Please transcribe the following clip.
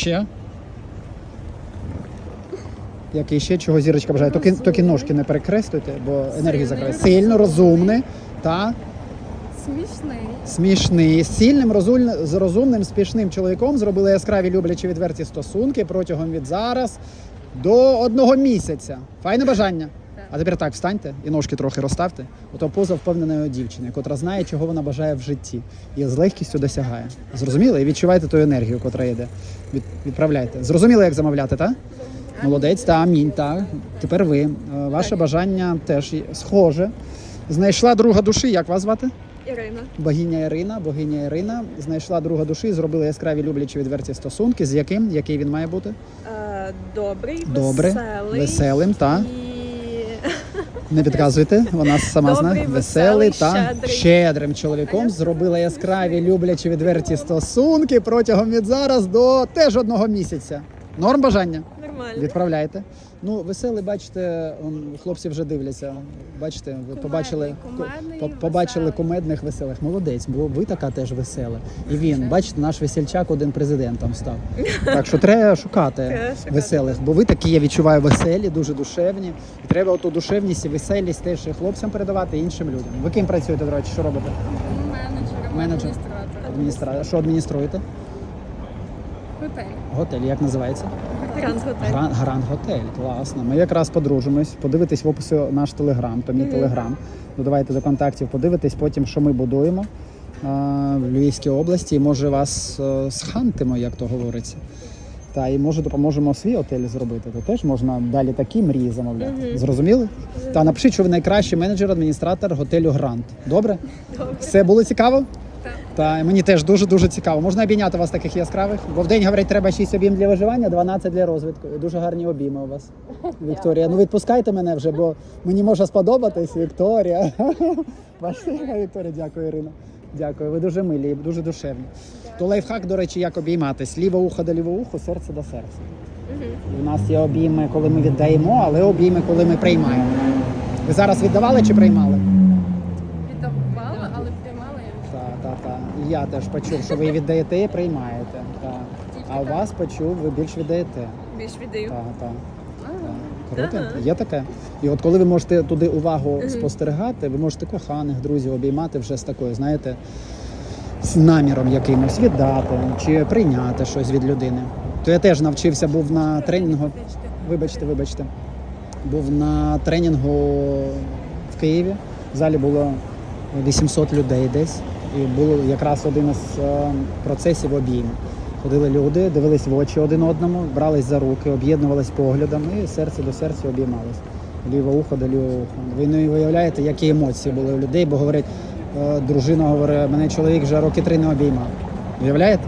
Ще? Який ще чого зірочка бажає? Тільки, тільки ножки не перекреслюйте, бо енергію закриває. Сильно, розумний та Смішний. смішний. З сильним, з розумним, спішним чоловіком зробили яскраві люблячі відверті стосунки протягом від зараз до одного місяця. Файне бажання. А тепер так, встаньте і ножки трохи розставте. Ото поза впевненої дівчини, котра знає, чого вона бажає в житті, і з легкістю досягає. Зрозуміли? І відчувайте ту енергію, котра йде. Від, відправляйте. Зрозуміли, як замовляти, так? Молодець, та амінь, так. Тепер ви. Е, Ваше бажання теж схоже. Знайшла друга душі. Як вас звати? Ірина. Богиня Ірина, богиня Ірина знайшла друга душі, зробила яскраві люблячі відверті стосунки. З яким? Який він має бути? Е, добрий, Добре, веселий. веселим, та. І... Не підказуйте, вона сама знає. Веселий веселий, та щедрий. щедрим чоловіком зробила яскраві люблячі відверті стосунки протягом від зараз до теж одного місяця. Норм бажання. Нормально. Відправляйте. Ну, веселий, бачите, он, хлопці вже дивляться. Бачите, ви побачили, кумедний, по- побачили веселий. кумедних веселих. Молодець, бо ви така теж весела. І він, бачите, наш весельчак один президентом став. Так що треба шукати Треба шукати. веселих, бо ви такі, я відчуваю, веселі, дуже душевні. І треба оту душевність і веселість теж і хлопцям передавати і іншим людям. Ви ким працюєте, до речі, що робите? Менеджер, Менеджер. адміністратор. Адміністра... Що адмініструєте? Готель. Готель, як називається? Гранд готель. Гран, Гранд Готель, класно. Ми якраз подружимось. Подивитись в описі наш телеграм, то мій телеграм. Додавайте до контактів, подивитись потім, що ми будуємо а, в Львівській області. І може вас е, схантимо, як то говориться. Та і може допоможемо свій готель зробити. То теж можна далі такі мрії замовляти. Мгм. Зрозуміли? Та напишіть, що ви найкращий менеджер, адміністратор готелю Гранд. Добре? Добре. Все було цікаво? Та мені теж дуже дуже цікаво. Можна обійняти вас таких яскравих? Бо в день говорять, треба 6 обійм для виживання, 12 для розвитку. І дуже гарні обійми у вас. Вікторія. Ну відпускайте мене вже, бо мені може сподобатись, Вікторія. Бачите, Вікторія, дякую, Ірина. Дякую. Ви дуже милі, дуже душевні. То лайфхак, до речі, як обійматись. Ліве ухо до лівого уху, серце до серця. У нас є обійми, коли ми віддаємо, але обійми, коли ми приймаємо. Ви зараз віддавали чи приймали? Так, так. І я теж почув, що ви віддаєте і приймаєте. Так. А у вас почув, ви більш віддаєте. Більш віддаю. Так, так. А, так. Круто, є таке. І от коли ви можете туди увагу спостерігати, ви можете коханих друзів обіймати вже з такою, знаєте, з наміром якимось віддати чи прийняти щось від людини. То я теж навчився, був на тренінгу. Вибачте, вибачте. Був на тренінгу в Києві. В залі було 800 людей десь. І було якраз один із е, процесів обійму. Ходили люди, дивились в очі один одному, брались за руки, об'єднувались поглядами і серце до серця обіймались. Ліве ухо до лівого уха. Ви не уявляєте, які емоції були у людей, бо говорять, е, дружина говорить, мене чоловік вже роки три не обіймав. Уявляєте?